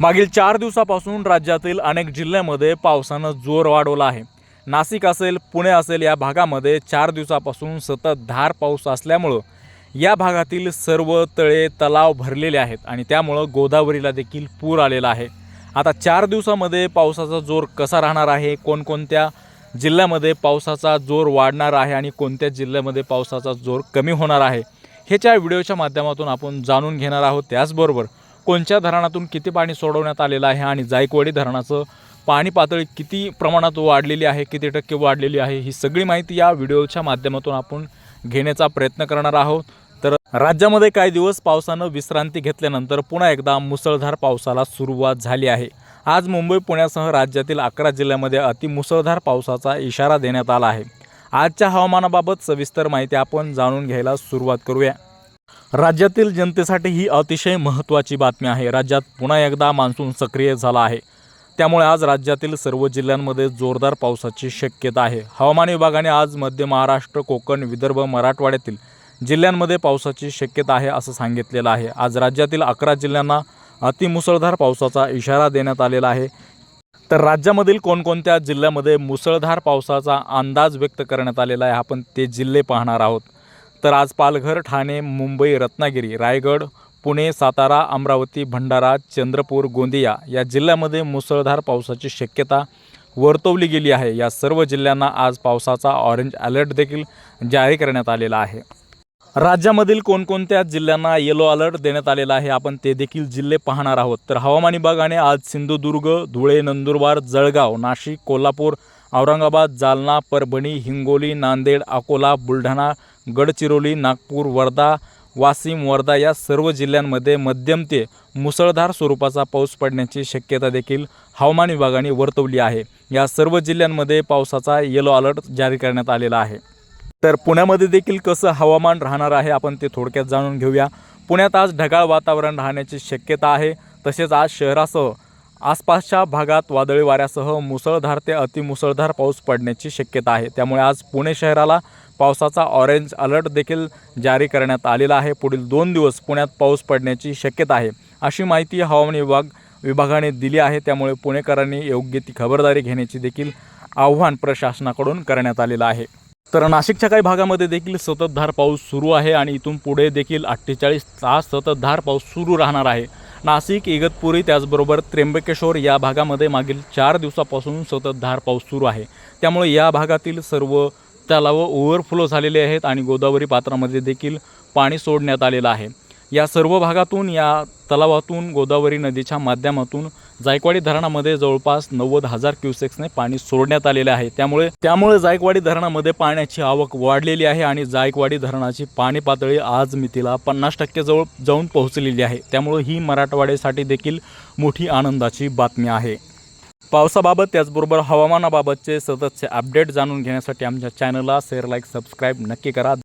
मागील चार दिवसापासून राज्यातील अनेक जिल्ह्यामध्ये पावसानं जोर वाढवला आहे. नाशिक असेल पुणे असेल या भागामध्ये चार दिवसापासून सतत धार पाऊस असल्यामुळं या भागातील सर्व तळे तलाव भरलेले आहेत आणि त्यामुळं गोदावरीला देखील पूर आलेला आहे. आता चार दिवसामध्ये पावसाचा जोर कसा राहणार आहे? कोणकोणत्या जिल्ह्यामध्ये पावसाचा जोर वाढणार आहे आणि कोणत्या जिल्ह्यामध्ये पावसाचा जोर कमी होणार आहे? ह्याच्या व्हिडिओच्या माध्यमातून आपण जाणून घेणार आहोत. त्याचबरोबर कोणत्या धरणातून किती पाणी सोडवण्यात आलेलं आहे आणि जायकवाडी धरणाचं पाणी पातळी किती प्रमाणात वाढलेली आहे किती टक्के वाढलेली आहे ही सगळी माहिती या व्हिडिओच्या माध्यमातून आपण घेण्याचा प्रयत्न करणार आहोत. तर राज्यामध्ये काही दिवस पावसानं विश्रांती घेतल्यानंतर पुन्हा एकदा मुसळधार पावसाला सुरुवात झाली आहे. आज मुंबई पुण्यासह राज्यातील अकरा जिल्ह्यामध्ये अतिमुसळधार पावसाचा इशारा देण्यात आला आहे. आजच्या हवामानाबाबत सविस्तर माहिती आपण जाणून घ्यायला सुरुवात करूया. राज्यातील जनतेसाठी ही अतिशय महत्त्वाची बातमी आहे. राज्यात पुन्हा एकदा मान्सून सक्रिय झाला आहे. त्यामुळे आज राज्यातील सर्व जिल्ह्यांमध्ये जोरदार पावसाची शक्यता आहे. हवामान विभागाने आज मध्य महाराष्ट्र कोकण विदर्भ मराठवाड्यातील जिल्ह्यांमध्ये पावसाची शक्यता आहे असं सांगितलेलं आहे. आज राज्यातील अकरा जिल्ह्यांना अतिमुसळधार पावसाचा इशारा देण्यात आलेला आहे. तर राज्यामधील कोणकोणत्या जिल्ह्यामध्ये मुसळधार पावसाचा अंदाज व्यक्त करण्यात आलेला आहे आपण ते जिल्हे पाहणार आहोत. तर आज पालघर ठाणे मुंबई रत्नागिरी रायगड पुणे सातारा अमरावती भंडारा चंद्रपूर गोंदिया या जिल्ह्यामध्ये मुसळधार पावसाची शक्यता वर्तवली गेली आहे. या सर्व जिल्ह्यांना आज पावसाचा ऑरेंज अलर्ट देखील जारी करण्यात आलेला आहे. राज्यामधील कोणकोणत्या जिल्ह्यांना येलो अलर्ट देण्यात आलेला आहे आपण ते देखील जिल्हे पाहणार आहोत. तर हवामान विभागाने आज सिंधुदुर्ग धुळे नंदुरबार जळगाव नाशिक कोल्हापूर औरंगाबाद जालना परभणी हिंगोली नांदेड अकोला बुलढाणा गडचिरोली नागपूर वर्धा वाशिम वर्धा या सर्व जिल्ह्यांमध्ये मध्यम ते मुसळधार स्वरूपाचा पाऊस पडण्याची शक्यता देखील हवामान विभागाने वर्तवली आहे. या सर्व जिल्ह्यांमध्ये पावसाचा येलो अलर्ट जारी करण्यात आलेला आहे. तर पुण्यामध्ये देखील कसं हवामान राहणार आहे आपण ते थोडक्यात जाणून घेऊया. पुण्यात आज ढगाळ वातावरण राहण्याची शक्यता आहे. तसेच आज शहरासह आसपासच्या भागात वादळी वाऱ्यासह मुसळधार ते अतिमुसळधार पाऊस पडण्याची शक्यता आहे. त्यामुळे आज पुणे शहराला पावसाचा ऑरेंज अलर्ट देखील जारी करण्यात आलेला आहे. पुढील दोन दिवस पुण्यात पाऊस पडण्याची शक्यता आहे. अशी माहिती हवामान विभाग विभागाने दिली आहे. त्यामुळे पुणेकरांनी योग्य ती खबरदारी घेण्याची देखील आव्हान प्रशासनाकडून करण्यात आलेलं आहे. तर नाशिकच्या काही भागामध्ये देखील सततधार पाऊस सुरू आहे आणि इथून पुढे देखील अठ्ठेचाळीस तास सततधार पाऊस सुरू राहणार आहे. नाशिक इगतपुरी त्याचबरोबर त्र्यंबकेश्वर या भागामध्ये मागील चार दिवसापासून सततधार पाऊस सुरू आहे. त्यामुळे या भागातील सर्व तलाव ओव्हरफ्लो झालेले आहेत आणि गोदावरी पात्रामध्ये देखील पाणी सोडण्यात आलेलं आहे. या सर्व भागातून या तलावातून गोदावरी नदीच्या माध्यमातून जायकवाडी धरणामध्ये जवळपास नव्वद हजार क्युसेक्सने पाणी सोडण्यात आलेले आहे. त्यामुळे त्यामुळे जायकवाडी धरणामध्ये पाण्याची आवक वाढलेली आहे आणि जायकवाडी धरणाची पाणी पातळी आज मितीला पन्नास टक्के जवळ जाऊन पोहोचलेली आहे. त्यामुळे ही मराठवाड्यासाठी देखील मोठी आनंदाची बातमी आहे. पावसाबाबत त्याचबरोबर हवामानाबाबतचे सततचे अपडेट जाणून घेण्यासाठी आमच्या चॅनलला शेअर लाईक सबस्क्राईब नक्की करा.